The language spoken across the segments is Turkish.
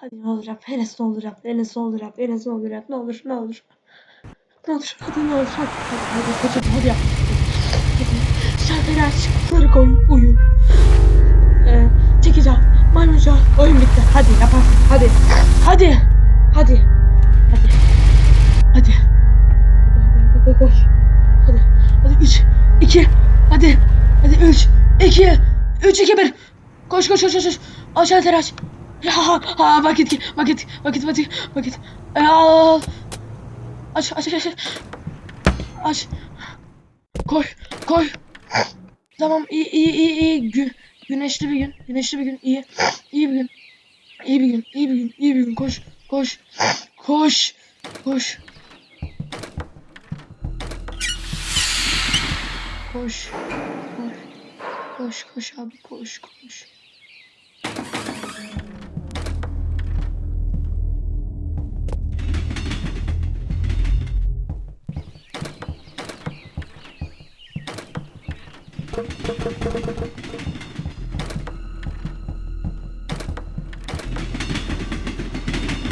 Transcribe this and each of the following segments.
Hadi ne olur yap. Enes ne olur yap. Enes ne olur yap. Enes ne olur yap. Ne olur ne olur. Ne olur hadi ne olur hadi. Hadi hadi hadi, hadi yap. Hadi. Şarkıları aç. Kırık oyun uyu. Ee, çekeceğim. Maymunca oyun bitti. Hadi yaparsın. Hadi. Hadi. Hadi. Hadi. Hadi. Hadi hadi hadi koş. Hadi. Hadi 3 2 Hadi. Hadi 3 2 3 2 1 Koş koş koş koş. koş. Aşağı teraş. Ya ha vakit vakit vakit vakit vakit. Al. Aç aç aç aç. Aç. Koy koy. Tamam iyi iyi iyi iyi. Gü güneşli bir gün. Güneşli bir gün. iyi iyi bir gün. İyi bir gün. iyi bir gün. iyi bir gün. Koş koş. Koş. Koş. Koş. Koş. Koş koş abi koş koş.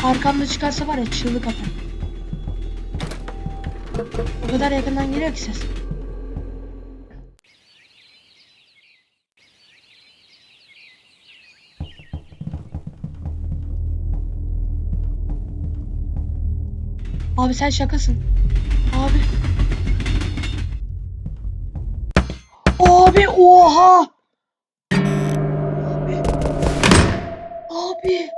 Arkamda çıkarsa var ya çığlık atarım. O kadar yakından geliyor ki ses. Abi sen şakasın. Abi. Abi oha. Abi. Abi.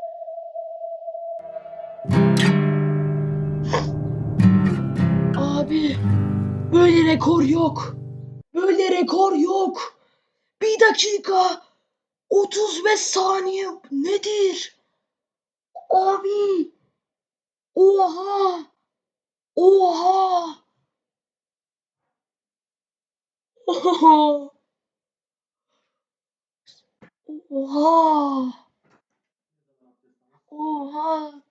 Abi. Böyle rekor yok. Böyle rekor yok. Bir dakika. 35 saniye nedir? Abi. Oha. Oha. Oha. Oha.